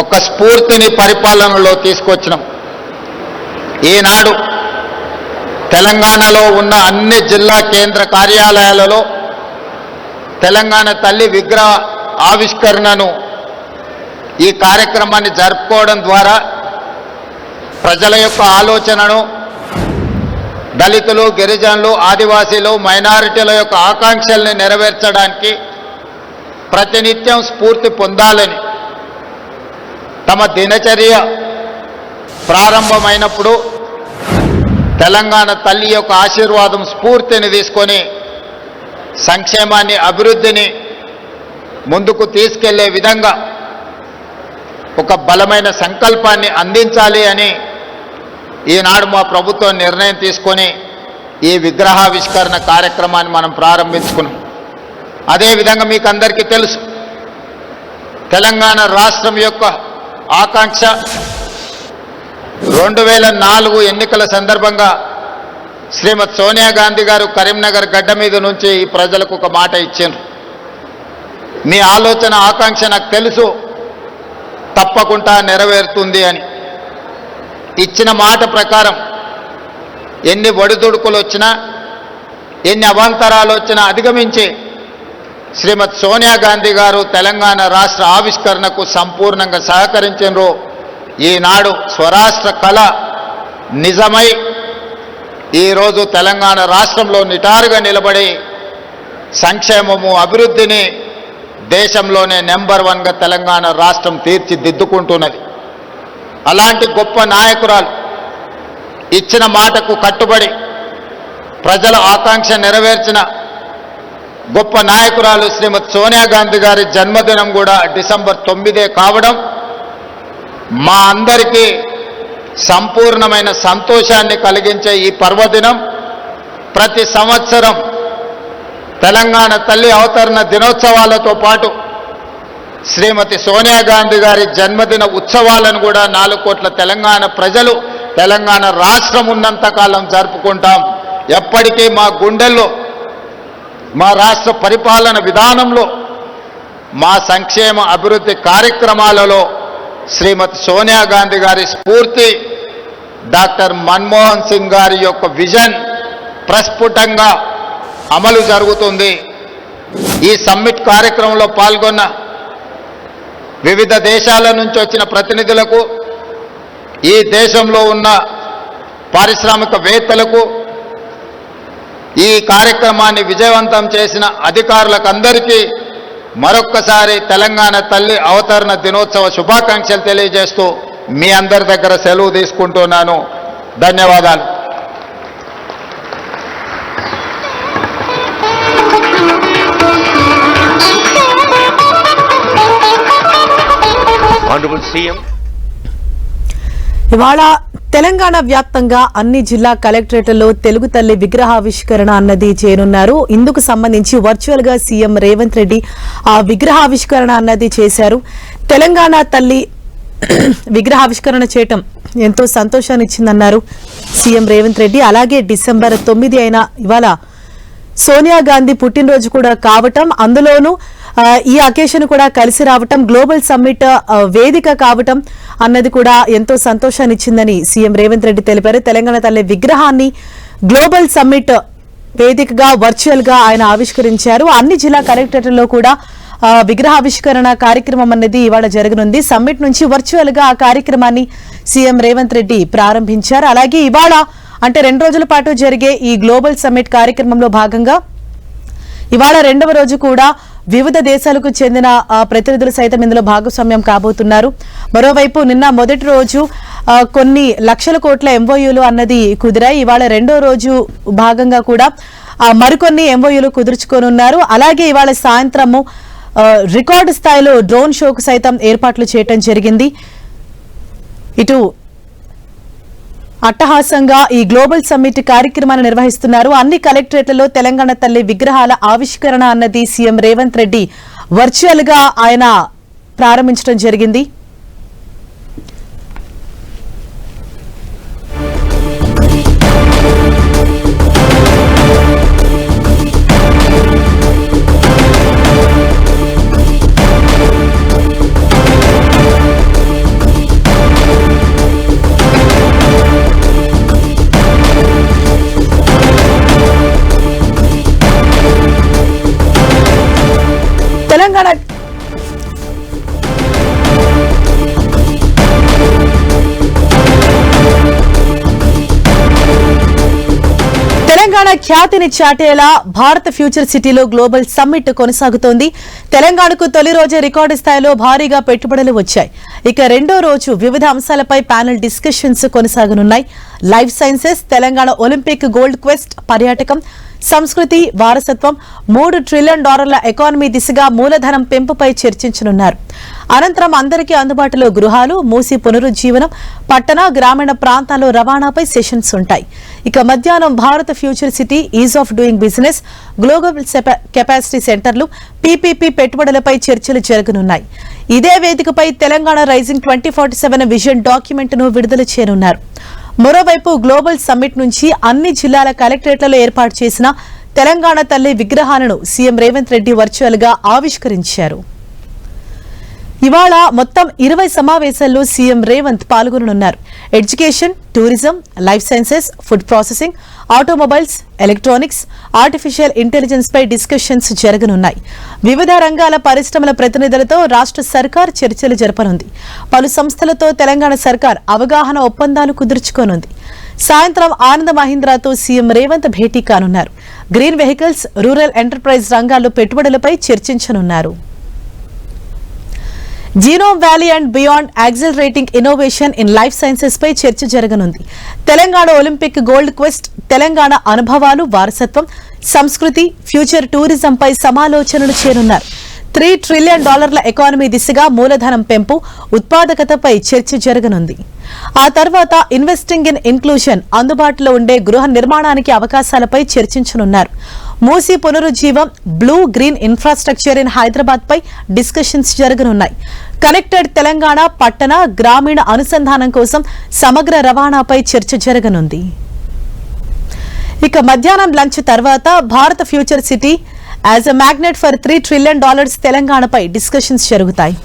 ఒక స్ఫూర్తిని పరిపాలనలో తీసుకొచ్చినాం. ఈనాడు తెలంగాణలో ఉన్న అన్ని జిల్లా కేంద్ర కార్యాలయాలలో తెలంగాణ తల్లి విగ్రహ ఆవిష్కరణను ఈ కార్యక్రమాన్ని జరుపుకోవడం ద్వారా ప్రజల యొక్క ఆలోచనను దళితులు గిరిజనులు ఆదివాసీలు మైనారిటీల యొక్క ఆకాంక్షల్ని నెరవేర్చడానికి ప్రతినిత్యం స్ఫూర్తి పొందాలని తమ దినచర్య ప్రారంభమైనప్పుడు తెలంగాణ తల్లి యొక్క ఆశీర్వాదం స్ఫూర్తిని తీసుకొని సంక్షేమాన్ని అభివృద్ధిని ముందుకు తీసుకెళ్ళే విధంగా ఒక బలమైన సంకల్పాన్ని అందించాలి అని ఈనాడు మా ప్రభుత్వం నిర్ణయం తీసుకొని ఈ విగ్రహావిష్కరణ కార్యక్రమాన్ని మనం ప్రారంభించుకున్నాం. అదేవిధంగా మీకు అందరికీ తెలుసు తెలంగాణ రాష్ట్రం యొక్క ఆకాంక్ష. రెండు వేల నాలుగు ఎన్నికల సందర్భంగా శ్రీమతి సోనియా గాంధీ గారు కరీంనగర్ గడ్డ మీద నుంచి ఈ ప్రజలకు ఒక మాట ఇచ్చారు. మీ ఆలోచన ఆకాంక్ష నాకు తెలుసు. తప్పకుండా నెరవేరుతుంది అని. ఇచ్చిన మాట ప్రకారం ఎన్ని ఒడిదుడుకులు వచ్చినా ఎన్ని అవాంతరాలు వచ్చినా అధిగమించి శ్రీమతి సోనియా గాంధీ గారు తెలంగాణ రాష్ట్ర ఆవిష్కరణకు సంపూర్ణంగా సహకరించారు ఈనాడు స్వరాష్ట్ర కళ నిజమై ఈరోజు తెలంగాణ రాష్ట్రంలో నిటారుగా నిలబడి సంక్షేమము అభివృద్ధిని దేశంలోనే నెంబర్ వన్గా తెలంగాణ రాష్ట్రం తీర్చిదిద్దుకుంటున్నది. అలాంటి గొప్ప నాయకురాలు ఇచ్చిన మాటకు కట్టుబడి ప్రజల ఆకాంక్ష నెరవేర్చిన గొప్ప నాయకురాలు శ్రీమతి సోనియా గాంధీ గారి జన్మదినం కూడా డిసెంబర్ తొమ్మిదే కావడం మా అందరికీ సంపూర్ణమైన సంతోషాన్ని కలిగించే ఈ పర్వదినం. ప్రతి సంవత్సరం తెలంగాణ తల్లి అవతరణ దినోత్సవాలతో పాటు శ్రీమతి సోనియా గాంధీ గారి జన్మదిన ఉత్సవాలను కూడా నాలుగు కోట్ల తెలంగాణ ప్రజలు తెలంగాణ రాష్ట్రం ఉన్నంతకాలం జరుపుకుంటాం. ఎప్పటికీ మా గుండెల్లో మా రాష్ట్ర పరిపాలన విధానంలో మా సంక్షేమ అభివృద్ధి కార్యక్రమాలలో శ్రీమతి సోనియా గాంధీ గారి స్ఫూర్తి డాక్టర్ మన్మోహన్ సింగ్ గారి యొక్క విజన్ ప్రస్ఫుటంగా అమలు జరుగుతుంది. ఈ సమ్మిట్ కార్యక్రమంలో పాల్గొన్న వివిధ దేశాల నుంచి వచ్చిన ప్రతినిధులకు ఈ దేశంలో ఉన్న పారిశ్రామికవేత్తలకు ఈ కార్యక్రమాన్ని విజయవంతం చేసిన అధికారులకు అందరికీ మరొక్కసారి తెలంగాణ తల్లి అవతరణ దినోత్సవ శుభాకాంక్షలు తెలియజేస్తూ మీ అందరి దగ్గర సెలవు తీసుకుంటున్నాను. ధన్యవాదాలు. ఇవాళ తెలంగాణ వ్యాప్తంగా అన్ని జిల్లా కలెక్టరేట్లలో తెలుగు తల్లి విగ్రహావిష్కరణ అన్నది చేయనున్నారు ఇందుకు సంబంధించి వర్చువల్గా సీఎం రేవంత్ రెడ్డి ఆ విగ్రహావిష్కరణ అన్నది చేశారు. తెలంగాణ తల్లి విగ్రహావిష్కరణ చేయటం ఎంతో సంతోషాన్ని ఇచ్చిందన్నారు సీఎం రేవంత్ రెడ్డి. అలాగే డిసెంబర్ తొమ్మిది అయిన ఇవాళ సోనియా గాంధీ పుట్టినరోజు కూడా కావటం అందులోనూ ఈ అకేషన్ కూడా కలిసి రావటం గ్లోబల్ సమ్మిట్ వేదిక కావటం అన్నది కూడా ఎంతో సంతోషాన్ని ఇచ్చిందని సీఎం రేవంత్ రెడ్డి తెలిపారు. తెలంగాణ తల్లి విగ్రహాన్ని గ్లోబల్ సమ్మిట్ వేదికగా వర్చువల్గా ఆయన ఆవిష్కరించారు. అన్ని జిల్లా కలెక్టర్లలో కూడా విగ్రహావిష్కరణ కార్యక్రమం అనేది ఇవాళ జరగనుంది. సమ్మిట్ నుంచి వర్చువల్గా ఆ కార్యక్రమాన్ని సీఎం రేవంత్ రెడ్డి ప్రారంభించారు. అలాగే ఇవాళ అంటే రెండు రోజుల పాటు జరిగే ఈ గ్లోబల్ సమ్మిట్ కార్యక్రమంలో భాగంగా ఇవాళ రెండవ రోజు కూడా వివిధ దేశాలకు చెందిన ప్రతినిధులు సైతం ఇందులో భాగస్వామ్యం కాబోతున్నారు. మరోవైపు నిన్న మొదటి రోజు కొన్ని లక్షల కోట్ల ఎంఓయూలు అన్నది కుదిరాయి. ఇవాళ రెండో రోజు భాగంగా కూడా మరికొన్ని ఎంఓయూలు కుదుర్చుకోనున్నారు. అలాగే ఇవాళ సాయంత్రము రికార్డు స్థాయిలో డ్రోన్ షోకు సైతం ఏర్పాట్లు చేయటం జరిగింది. ఇటు అట్టహాసంగా ఈ గ్లోబల్ సమ్మిట్ కార్యక్రమాన్ని నిర్వహిస్తున్నారు. అన్ని కలెక్టరేట్లలో తెలంగాణ తల్లి విగ్రహాల ఆవిష్కరణ అన్నది సీఎం రేవంత్ రెడ్డి వర్చువల్గా ఆయన ప్రారంభించడం జరిగింది. తెలంగాణ తెలంగాణ ఖ్యాతిని చాటేలా భారత ఫ్యూచర్ సిటీలో గ్లోబల్ సమ్మిట్ కొనసాగుతోంది. తెలంగాణకు తొలి రోజే రికార్డు స్థాయిలో భారీగా పెట్టుబడులు వచ్చాయి. ఇక రెండో రోజు వివిధ అంశాలపై panel discussions కొనసాగనున్నాయి. Life sciences Telangana Olympic gold quest పర్యాటకం సంస్కృతి వారసత్వం మూడు ట్రిలియన్ డాలర్ల ఎకానమీ దిశగా మూలధనం పెంపుపై చర్చించనున్నారు. అనంతరం అందరికీ అందుబాటులో గృహాలు మూసి పునరుజ్జీవనం పట్టణ గ్రామీణ ప్రాంతాల్లో రవాణాపై సెషన్స్ ఉంటాయి. ఇక మధ్యాహ్నం Bharat future city ease of doing business global capacity సెంటర్లు పీపీపీ పెట్టుబడులపై చర్చలు జరగనున్నాయి. ఇదే వేదికపై Telangana rising twenty forty seven vision డాక్యుమెంట్ను విడుదల చేయనున్నారు. మరోవైపు గ్లోబల్ సమ్మిట్ నుంచి అన్ని జిల్లాల కలెక్టరేట్లలో ఏర్పాటు చేసిన తెలంగాణ తల్లి విగ్రహాలను సీఎం రేవంత్ రెడ్డి వర్చువల్గా ఆవిష్కరించారు. ఇవాళ మొత్తం ఇరవై సమావేశాల్లో CM Revanth పాల్గొననున్నారు. Education tourism life sciences food processing automobiles electronics artificial intelligence పై డిస్కషన్స్ జరగనున్నాయి. వివిధ రంగాల పరిశ్రమల ప్రతినిధులతో రాష్ట్ర సర్కార్ చర్చలు జరపనుంది. పలు సంస్థలతో తెలంగాణ సర్కార్ అవగాహన ఒప్పందాలు కుదుర్చుకోనుంది. సాయంత్రం ఆనంద మహీంద్రాతో సీఎం రేవంత్ భేటీ కానున్నారు. గ్రీన్ వెహికల్స్ రూరల్ ఎంటర్ప్రైజ్ రంగాల్లో పెట్టుబడులపై చర్చించనున్నారు. Genome valley and beyond accelerating innovation in life sciences పై చర్చ జరగనుంది. Telangana Olympic gold quest Telangana అనుభవాలు వారసత్వం సంస్కృతి ఫ్యూచర్ టూరిజం పై సమాలోచనలు చేరున్నారు. త్రీ ట్రిలియన్ డాలర్ల ఎకానమీ దిశగా మూలధనం పెంపు ఉత్పాదకతపై చర్చ జరగనుంది. ఆ తర్వాత ఇన్వెస్టింగ్ ఇన్ ఇన్క్లూషన్ అందుబాటులో ఉండే గృహ నిర్మాణానికి అవకాశాలపై చర్చించనున్నారు. Musi పునరుజ్జీవం blue green infrastructure in Hyderabad pi discussions జరగనున్నాయి. కనెక్టెడ్ తెలంగాణ పట్టణ గ్రామీణ అనుసంధానం కోసం సమగ్ర రవాణాపై చర్చ జరగనుంది. ఇక మధ్యాహ్నం లంచ్ తర్వాత Bharat future city as a magnet for three trillion dollars తెలంగాణపై డిస్కషన్స్ జరుగుతాయి.